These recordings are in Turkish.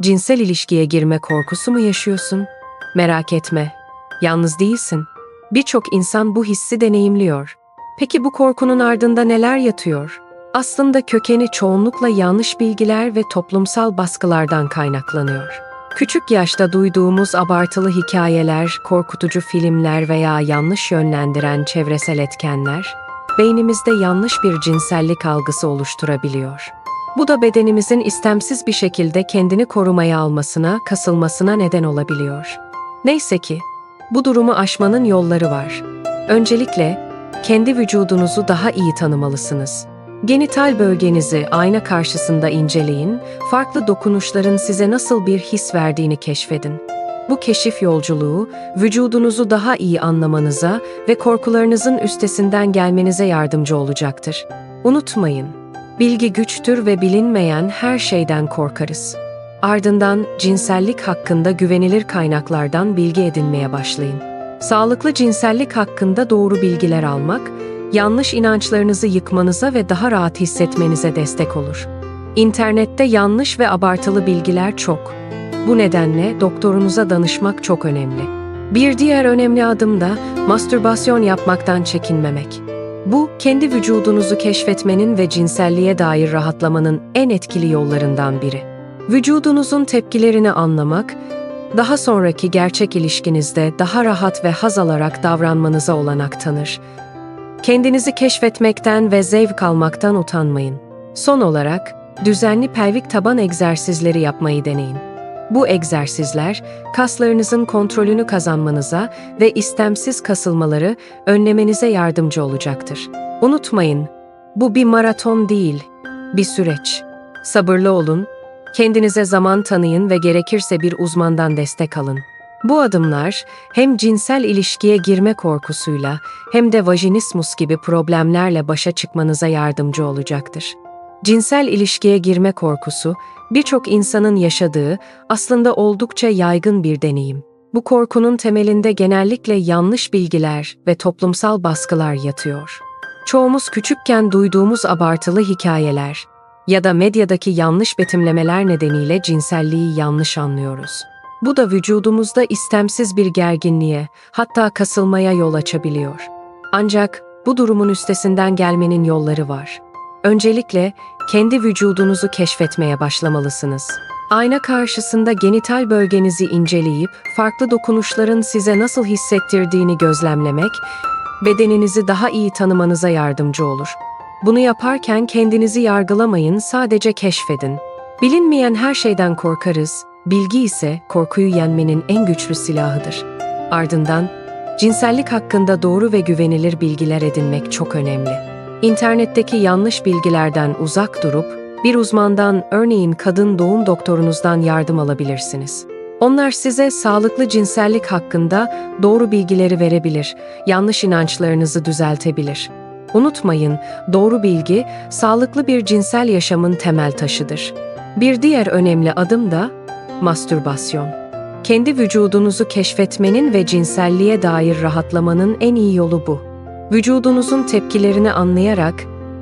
Cinsel ilişkiye girme korkusu mu yaşıyorsun? Merak etme, yalnız değilsin. Birçok insan bu hissi deneyimliyor. Peki bu korkunun ardında neler yatıyor? Aslında kökeni çoğunlukla yanlış bilgiler ve toplumsal baskılardan kaynaklanıyor. Küçük yaşta duyduğumuz abartılı hikayeler, korkutucu filmler veya yanlış yönlendiren çevresel etkenler, beynimizde yanlış bir cinsellik algısı oluşturabiliyor. Bu da bedenimizin istemsiz bir şekilde kendini korumaya almasına, kasılmasına neden olabiliyor. Neyse ki, bu durumu aşmanın yolları var. Öncelikle, kendi vücudunuzu daha iyi tanımalısınız. Genital bölgenizi ayna karşısında inceleyin, farklı dokunuşların size nasıl bir his verdiğini keşfedin. Bu keşif yolculuğu, vücudunuzu daha iyi anlamanıza ve korkularınızın üstesinden gelmenize yardımcı olacaktır. Unutmayın, bilgi güçtür ve bilinmeyen her şeyden korkarız. Ardından cinsellik hakkında güvenilir kaynaklardan bilgi edinmeye başlayın. Sağlıklı cinsellik hakkında doğru bilgiler almak, yanlış inançlarınızı yıkmanıza ve daha rahat hissetmenize destek olur. İnternette yanlış ve abartılı bilgiler çok. Bu nedenle doktorunuza danışmak çok önemli. Bir diğer önemli adım da mastürbasyon yapmaktan çekinmemek. Bu, kendi vücudunuzu keşfetmenin ve cinselliğe dair rahatlamanın en etkili yollarından biri. Vücudunuzun tepkilerini anlamak, daha sonraki gerçek ilişkinizde daha rahat ve haz alarak davranmanıza olanak tanır. Kendinizi keşfetmekten ve zevk almaktan utanmayın. Son olarak, düzenli pelvik taban egzersizleri yapmayı deneyin. Bu egzersizler, kaslarınızın kontrolünü kazanmanıza ve istemsiz kasılmaları önlemenize yardımcı olacaktır. Unutmayın, bu bir maraton değil, bir süreç. Sabırlı olun, kendinize zaman tanıyın ve gerekirse bir uzmandan destek alın. Bu adımlar hem cinsel ilişkiye girme korkusuyla hem de vajinismus gibi problemlerle başa çıkmanıza yardımcı olacaktır. Cinsel ilişkiye girme korkusu birçok insanın yaşadığı aslında oldukça yaygın bir deneyim. Bu korkunun temelinde genellikle yanlış bilgiler ve toplumsal baskılar yatıyor. Çoğumuz küçükken duyduğumuz abartılı hikayeler ya da medyadaki yanlış betimlemeler nedeniyle cinselliği yanlış anlıyoruz. Bu da vücudumuzda istemsiz bir gerginliğe, hatta kasılmaya yol açabiliyor. Ancak bu durumun üstesinden gelmenin yolları var. Öncelikle kendi vücudunuzu keşfetmeye başlamalısınız. Ayna karşısında genital bölgenizi inceleyip farklı dokunuşların size nasıl hissettirdiğini gözlemlemek, bedeninizi daha iyi tanımanıza yardımcı olur. Bunu yaparken kendinizi yargılamayın, sadece keşfedin. Bilinmeyen her şeyden korkarız, bilgi ise korkuyu yenmenin en güçlü silahıdır. Ardından, cinsellik hakkında doğru ve güvenilir bilgiler edinmek çok önemli. İnternetteki yanlış bilgilerden uzak durup, bir uzmandan, örneğin kadın doğum doktorunuzdan yardım alabilirsiniz. Onlar size sağlıklı cinsellik hakkında doğru bilgileri verebilir, yanlış inançlarınızı düzeltebilir. Unutmayın, doğru bilgi, sağlıklı bir cinsel yaşamın temel taşıdır. Bir diğer önemli adım da mastürbasyon. Kendi vücudunuzu keşfetmenin ve cinselliğe dair rahatlamanın en iyi yolu bu. Vücudunuzun tepkilerini anlayarak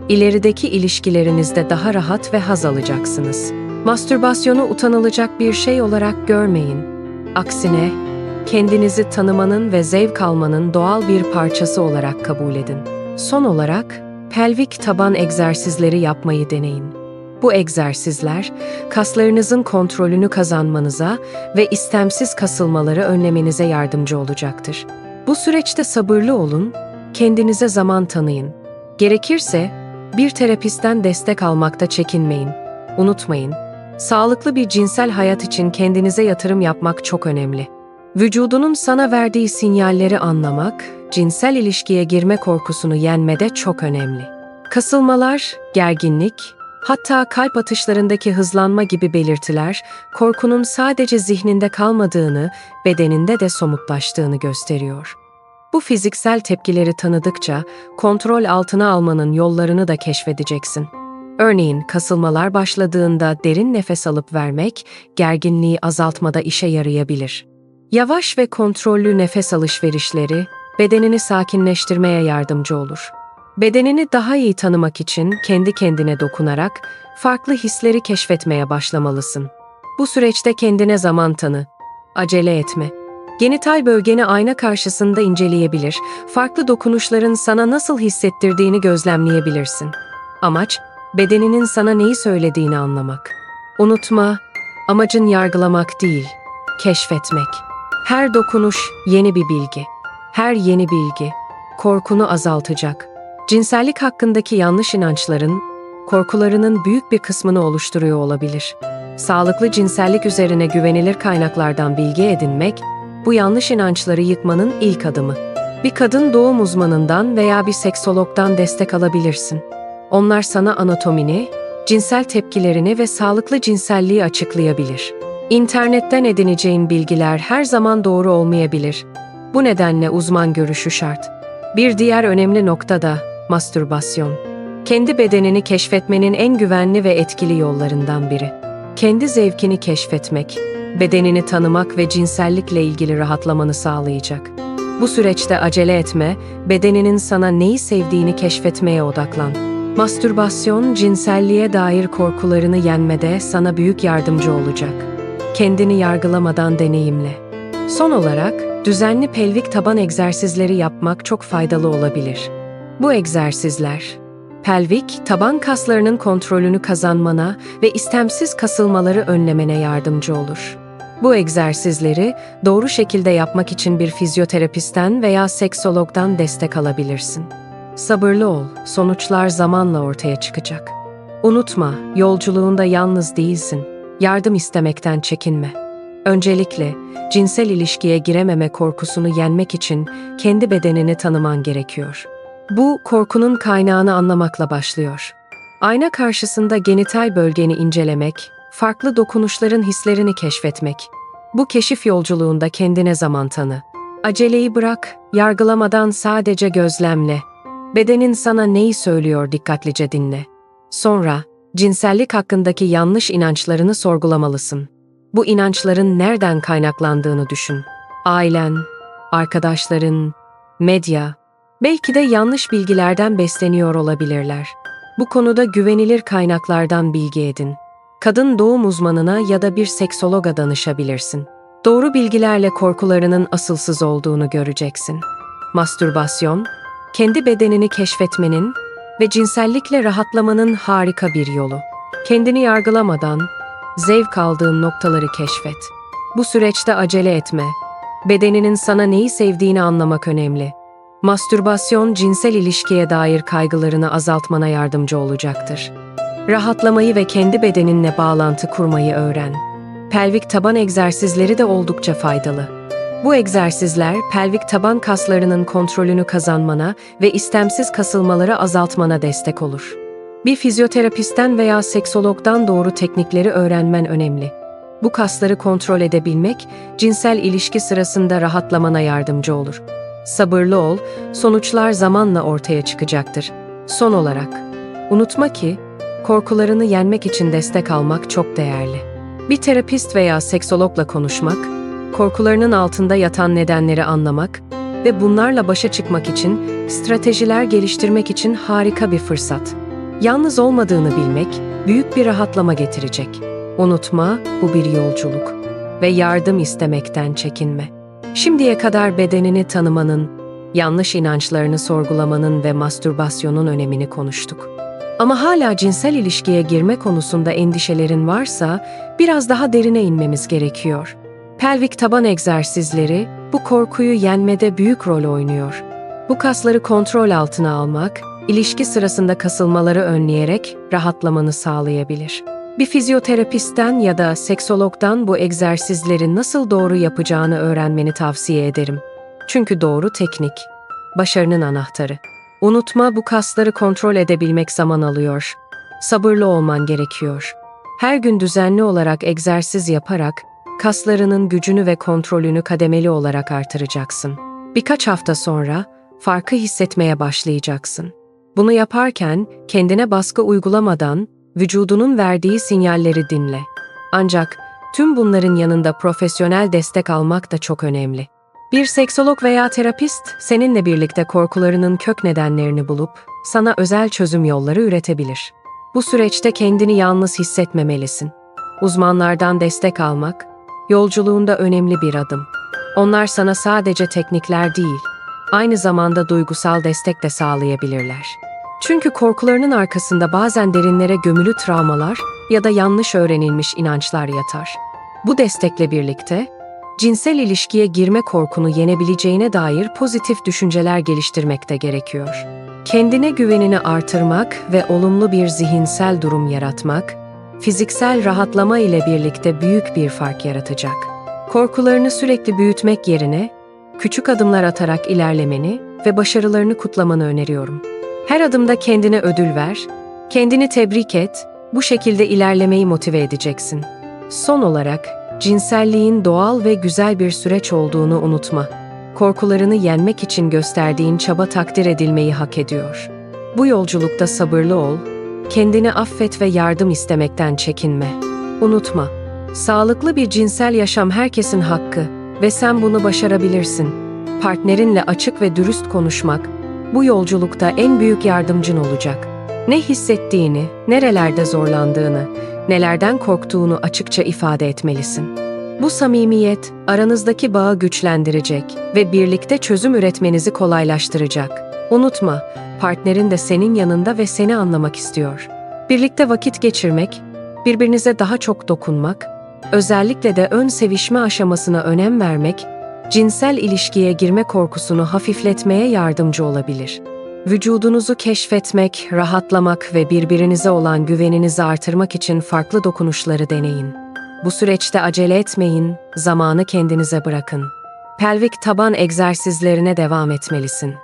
ilerideki ilişkilerinizde daha rahat ve haz alacaksınız. Mastürbasyonu utanılacak bir şey olarak görmeyin. Aksine kendinizi tanımanın ve zevk almanın doğal bir parçası olarak kabul edin. Son olarak pelvik taban egzersizleri yapmayı deneyin. Bu egzersizler kaslarınızın kontrolünü kazanmanıza ve istemsiz kasılmaları önlemenize yardımcı olacaktır. Bu süreçte sabırlı olun, kendinize zaman tanıyın. Gerekirse bir terapistten destek almakta çekinmeyin. Unutmayın, sağlıklı bir cinsel hayat için kendinize yatırım yapmak çok önemli. Vücudunun sana verdiği sinyalleri anlamak, cinsel ilişkiye girme korkusunu yenmede çok önemli. Kasılmalar, gerginlik, hatta kalp atışlarındaki hızlanma gibi belirtiler, korkunun sadece zihninde kalmadığını, bedeninde de somutlaştığını gösteriyor. Bu fiziksel tepkileri tanıdıkça kontrol altına almanın yollarını da keşfedeceksin. Örneğin kasılmalar başladığında derin nefes alıp vermek gerginliği azaltmada işe yarayabilir. Yavaş ve kontrollü nefes alışverişleri bedenini sakinleştirmeye yardımcı olur. Bedenini daha iyi tanımak için kendi kendine dokunarak farklı hisleri keşfetmeye başlamalısın. Bu süreçte kendine zaman tanı. Acele etme. Genital bölgeni ayna karşısında inceleyebilir, farklı dokunuşların sana nasıl hissettirdiğini gözlemleyebilirsin. Amaç, bedeninin sana neyi söylediğini anlamak. Unutma, amacın yargılamak değil, keşfetmek. Her dokunuş yeni bir bilgi. Her yeni bilgi korkunu azaltacak. Cinsellik hakkındaki yanlış inançların, korkularının büyük bir kısmını oluşturuyor olabilir. Sağlıklı cinsellik üzerine güvenilir kaynaklardan bilgi edinmek, bu yanlış inançları yıkmanın ilk adımı. Bir kadın doğum uzmanından veya bir seksologdan destek alabilirsin. Onlar sana anatomini, cinsel tepkilerini ve sağlıklı cinselliği açıklayabilir. İnternetten edineceğin bilgiler her zaman doğru olmayabilir. Bu nedenle uzman görüşü şart. Bir diğer önemli nokta da mastürbasyon. Kendi bedenini keşfetmenin en güvenli ve etkili yollarından biri. Kendi zevkini keşfetmek, bedenini tanımak ve cinsellikle ilgili rahatlamanı sağlayacak. Bu süreçte acele etme, bedeninin sana neyi sevdiğini keşfetmeye odaklan. Mastürbasyon, cinselliğe dair korkularını yenmede sana büyük yardımcı olacak. Kendini yargılamadan deneyimle. Son olarak, düzenli pelvik taban egzersizleri yapmak çok faydalı olabilir. Bu egzersizler, pelvik taban kaslarının kontrolünü kazanmana ve istemsiz kasılmaları önlemene yardımcı olur. Bu egzersizleri doğru şekilde yapmak için bir fizyoterapistten veya seksologdan destek alabilirsin. Sabırlı ol, sonuçlar zamanla ortaya çıkacak. Unutma, yolculuğunda yalnız değilsin. Yardım istemekten çekinme. Öncelikle cinsel ilişkiye girememe korkusunu yenmek için kendi bedenini tanıman gerekiyor. Bu korkunun kaynağını anlamakla başlıyor. Ayna karşısında genital bölgeni incelemek, farklı dokunuşların hislerini keşfetmek. Bu keşif yolculuğunda kendine zaman tanı. Aceleyi bırak, yargılamadan sadece gözlemle. Bedenin sana neyi söylüyor dikkatlice dinle. Sonra cinsellik hakkındaki yanlış inançlarını sorgulamalısın. Bu inançların nereden kaynaklandığını düşün. Ailen, arkadaşların, medya, belki de yanlış bilgilerden besleniyor olabilirler. Bu konuda güvenilir kaynaklardan bilgi edin. Kadın doğum uzmanına ya da bir seksologa danışabilirsin. Doğru bilgilerle korkularının asılsız olduğunu göreceksin. Mastürbasyon, kendi bedenini keşfetmenin ve cinsellikle rahatlamanın harika bir yolu. Kendini yargılamadan, zevk aldığın noktaları keşfet. Bu süreçte acele etme. Bedeninin sana neyi sevdiğini anlamak önemli. Mastürbasyon cinsel ilişkiye dair kaygılarını azaltmana yardımcı olacaktır. Rahatlamayı ve kendi bedeninle bağlantı kurmayı öğren. Pelvik taban egzersizleri de oldukça faydalı. Bu egzersizler pelvik taban kaslarının kontrolünü kazanmana ve istemsiz kasılmaları azaltmana destek olur. Bir fizyoterapistten veya seksologdan doğru teknikleri öğrenmen önemli. Bu kasları kontrol edebilmek, cinsel ilişki sırasında rahatlamana yardımcı olur. Sabırlı ol, sonuçlar zamanla ortaya çıkacaktır. Son olarak, unutma ki, korkularını yenmek için destek almak çok değerli. Bir terapist veya seksologla konuşmak, korkularının altında yatan nedenleri anlamak ve bunlarla başa çıkmak için stratejiler geliştirmek için harika bir fırsat. Yalnız olmadığını bilmek büyük bir rahatlama getirecek. Unutma, bu bir yolculuk ve yardım istemekten çekinme. Şimdiye kadar bedenini tanımanın, yanlış inançlarını sorgulamanın ve mastürbasyonun önemini konuştuk. Ama hala cinsel ilişkiye girme konusunda endişelerin varsa biraz daha derine inmemiz gerekiyor. Pelvik taban egzersizleri bu korkuyu yenmede büyük rol oynuyor. Bu kasları kontrol altına almak, ilişki sırasında kasılmaları önleyerek rahatlamanı sağlayabilir. Bir fizyoterapistten ya da seksologdan bu egzersizleri nasıl doğru yapacağını öğrenmeni tavsiye ederim. Çünkü doğru teknik, başarının anahtarı. Unutma bu kasları kontrol edebilmek zaman alıyor. Sabırlı olman gerekiyor. Her gün düzenli olarak egzersiz yaparak kaslarının gücünü ve kontrolünü kademeli olarak artıracaksın. Birkaç hafta sonra farkı hissetmeye başlayacaksın. Bunu yaparken kendine baskı uygulamadan vücudunun verdiği sinyalleri dinle. Ancak tüm bunların yanında profesyonel destek almak da çok önemli. Bir seksolog veya terapist seninle birlikte korkularının kök nedenlerini bulup sana özel çözüm yolları üretebilir. Bu süreçte kendini yalnız hissetmemelisin. Uzmanlardan destek almak, yolculuğunda önemli bir adım. Onlar sana sadece teknikler değil, aynı zamanda duygusal destek de sağlayabilirler. Çünkü korkularının arkasında bazen derinlere gömülü travmalar ya da yanlış öğrenilmiş inançlar yatar. Bu destekle birlikte cinsel ilişkiye girme korkunu yenebileceğine dair pozitif düşünceler geliştirmek de gerekiyor. Kendine güvenini artırmak ve olumlu bir zihinsel durum yaratmak, fiziksel rahatlama ile birlikte büyük bir fark yaratacak. Korkularını sürekli büyütmek yerine küçük adımlar atarak ilerlemeni ve başarılarını kutlamanı öneriyorum. Her adımda kendine ödül ver, kendini tebrik et, bu şekilde ilerlemeyi motive edeceksin. Son olarak, cinselliğin doğal ve güzel bir süreç olduğunu unutma. Korkularını yenmek için gösterdiğin çaba takdir edilmeyi hak ediyor. Bu yolculukta sabırlı ol, kendini affet ve yardım istemekten çekinme. Unutma, sağlıklı bir cinsel yaşam herkesin hakkı ve sen bunu başarabilirsin. Partnerinle açık ve dürüst konuşmak, bu yolculukta en büyük yardımcın olacak. Ne hissettiğini, nerelerde zorlandığını, nelerden korktuğunu açıkça ifade etmelisin. Bu samimiyet aranızdaki bağı güçlendirecek ve birlikte çözüm üretmenizi kolaylaştıracak. Unutma, partnerin de senin yanında ve seni anlamak istiyor. Birlikte vakit geçirmek, birbirinize daha çok dokunmak, özellikle de ön sevişme aşamasına önem vermek, cinsel ilişkiye girme korkusunu hafifletmeye yardımcı olabilir. Vücudunuzu keşfetmek, rahatlamak ve birbirinize olan güveninizi artırmak için farklı dokunuşları deneyin. Bu süreçte acele etmeyin, zamanı kendinize bırakın. Pelvik taban egzersizlerine devam etmelisin.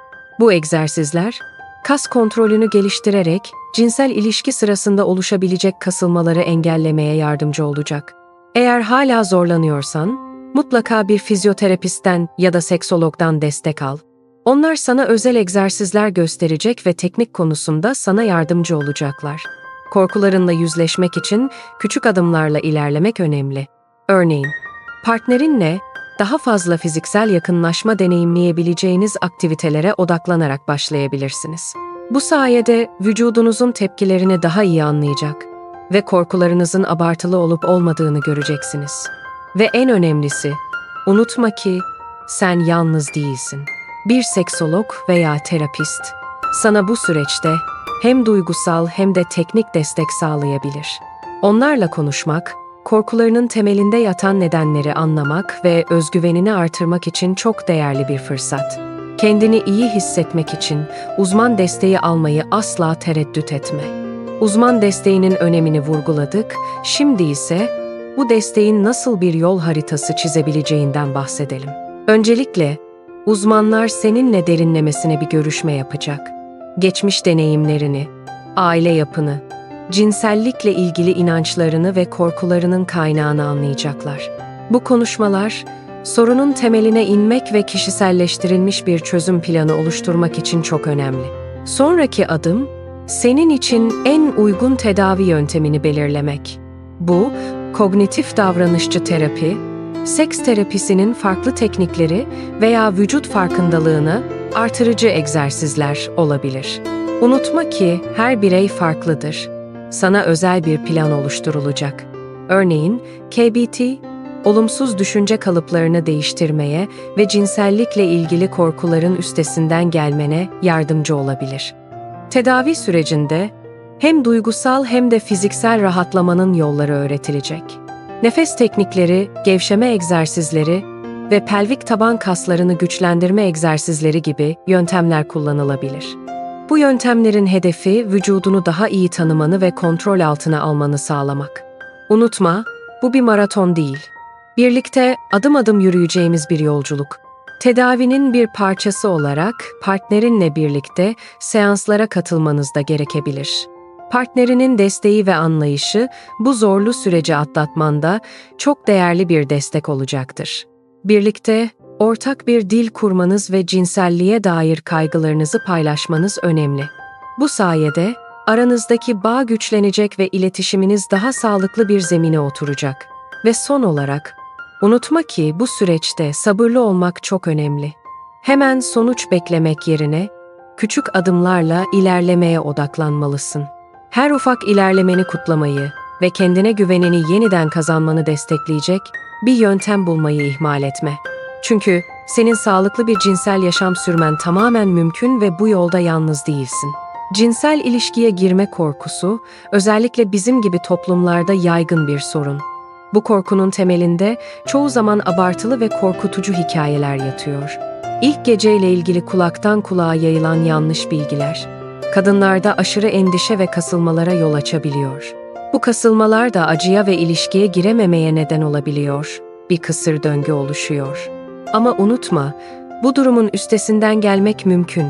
Bu egzersizler, kas kontrolünü geliştirerek cinsel ilişki sırasında oluşabilecek kasılmaları engellemeye yardımcı olacak. Eğer hala zorlanıyorsan, mutlaka bir fizyoterapistten ya da seksologdan destek al. Onlar sana özel egzersizler gösterecek ve teknik konusunda sana yardımcı olacaklar. Korkularınla yüzleşmek için küçük adımlarla ilerlemek önemli. Örneğin, partnerinle daha fazla fiziksel yakınlaşma deneyimleyebileceğiniz aktivitelere odaklanarak başlayabilirsiniz. Bu sayede vücudunuzun tepkilerini daha iyi anlayacak ve korkularınızın abartılı olup olmadığını göreceksiniz. Ve en önemlisi, unutma ki sen yalnız değilsin. Bir seksolog veya terapist sana bu süreçte hem duygusal hem de teknik destek sağlayabilir. Onlarla konuşmak, korkularının temelinde yatan nedenleri anlamak ve özgüvenini artırmak için çok değerli bir fırsat. Kendini iyi hissetmek için uzman desteği almayı asla tereddüt etme. Uzman desteğinin önemini vurguladık, şimdi ise bu desteğin nasıl bir yol haritası çizebileceğinden bahsedelim. Öncelikle, uzmanlar seninle derinlemesine bir görüşme yapacak. Geçmiş deneyimlerini, aile yapını, cinsellikle ilgili inançlarını ve korkularının kaynağını anlayacaklar. Bu konuşmalar, sorunun temeline inmek ve kişiselleştirilmiş bir çözüm planı oluşturmak için çok önemli. Sonraki adım, senin için en uygun tedavi yöntemini belirlemek. Bu, kognitif davranışçı terapi, seks terapisinin farklı teknikleri veya vücut farkındalığını artırıcı egzersizler olabilir. Unutma ki her birey farklıdır. Sana özel bir plan oluşturulacak. Örneğin KBT, olumsuz düşünce kalıplarını değiştirmeye ve cinsellikle ilgili korkuların üstesinden gelmene yardımcı olabilir. Tedavi sürecinde hem duygusal hem de fiziksel rahatlamanın yolları öğretilecek. Nefes teknikleri, gevşeme egzersizleri ve pelvik taban kaslarını güçlendirme egzersizleri gibi yöntemler kullanılabilir. Bu yöntemlerin hedefi vücudunu daha iyi tanımanı ve kontrol altına almanı sağlamak. Unutma, bu bir maraton değil. Birlikte adım adım yürüyeceğimiz bir yolculuk. Tedavinin bir parçası olarak partnerinle birlikte seanslara katılmanız da gerekebilir. Partnerinin desteği ve anlayışı bu zorlu süreci atlatmanda çok değerli bir destek olacaktır. Birlikte ortak bir dil kurmanız ve cinselliğe dair kaygılarınızı paylaşmanız önemli. Bu sayede aranızdaki bağ güçlenecek ve iletişiminiz daha sağlıklı bir zemine oturacak. Ve son olarak, unutma ki bu süreçte sabırlı olmak çok önemli. Hemen sonuç beklemek yerine küçük adımlarla ilerlemeye odaklanmalısın. Her ufak ilerlemeni kutlamayı ve kendine güvenini yeniden kazanmanı destekleyecek bir yöntem bulmayı ihmal etme. Çünkü senin sağlıklı bir cinsel yaşam sürmen tamamen mümkün ve bu yolda yalnız değilsin. Cinsel ilişkiye girme korkusu özellikle bizim gibi toplumlarda yaygın bir sorun. Bu korkunun temelinde çoğu zaman abartılı ve korkutucu hikayeler yatıyor. İlk geceyle ilgili kulaktan kulağa yayılan yanlış bilgiler, kadınlarda aşırı endişe ve kasılmalara yol açabiliyor. Bu kasılmalar da acıya ve ilişkiye girememeye neden olabiliyor. Bir kısır döngü oluşuyor. Ama unutma, bu durumun üstesinden gelmek mümkün.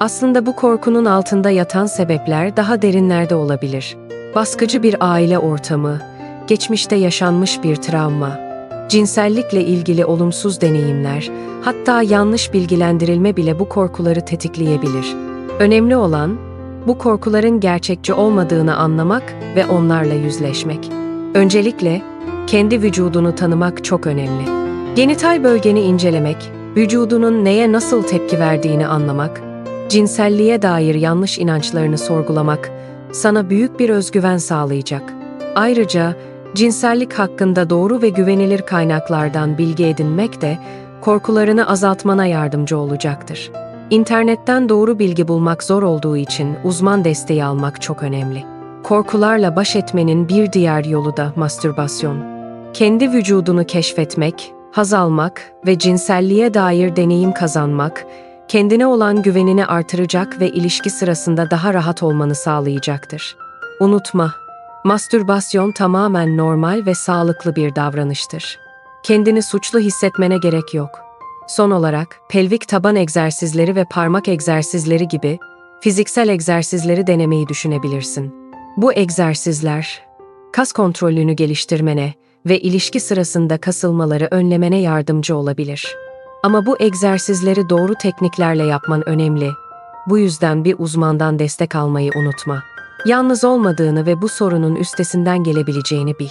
Aslında bu korkunun altında yatan sebepler daha derinlerde olabilir. Baskıcı bir aile ortamı, geçmişte yaşanmış bir travma, cinsellikle ilgili olumsuz deneyimler, hatta yanlış bilgilendirilme bile bu korkuları tetikleyebilir. Önemli olan bu korkuların gerçekçi olmadığını anlamak ve onlarla yüzleşmek. Öncelikle kendi vücudunu tanımak çok önemli. Genital bölgeni incelemek, vücudunun neye nasıl tepki verdiğini anlamak, cinselliğe dair yanlış inançlarını sorgulamak sana büyük bir özgüven sağlayacak. Ayrıca cinsellik hakkında doğru ve güvenilir kaynaklardan bilgi edinmek de korkularını azaltmana yardımcı olacaktır. İnternetten doğru bilgi bulmak zor olduğu için uzman desteği almak çok önemli. Korkularla baş etmenin bir diğer yolu da mastürbasyon. Kendi vücudunu keşfetmek, haz almak ve cinselliğe dair deneyim kazanmak, kendine olan güvenini artıracak ve ilişki sırasında daha rahat olmanı sağlayacaktır. Unutma, mastürbasyon tamamen normal ve sağlıklı bir davranıştır. Kendini suçlu hissetmene gerek yok. Son olarak, pelvik taban egzersizleri ve parmak egzersizleri gibi fiziksel egzersizleri denemeyi düşünebilirsin. Bu egzersizler, kas kontrolünü geliştirmene ve ilişki sırasında kasılmaları önlemene yardımcı olabilir. Ama bu egzersizleri doğru tekniklerle yapman önemli. Bu yüzden bir uzmandan destek almayı unutma. Yalnız olmadığını ve bu sorunun üstesinden gelebileceğini bil.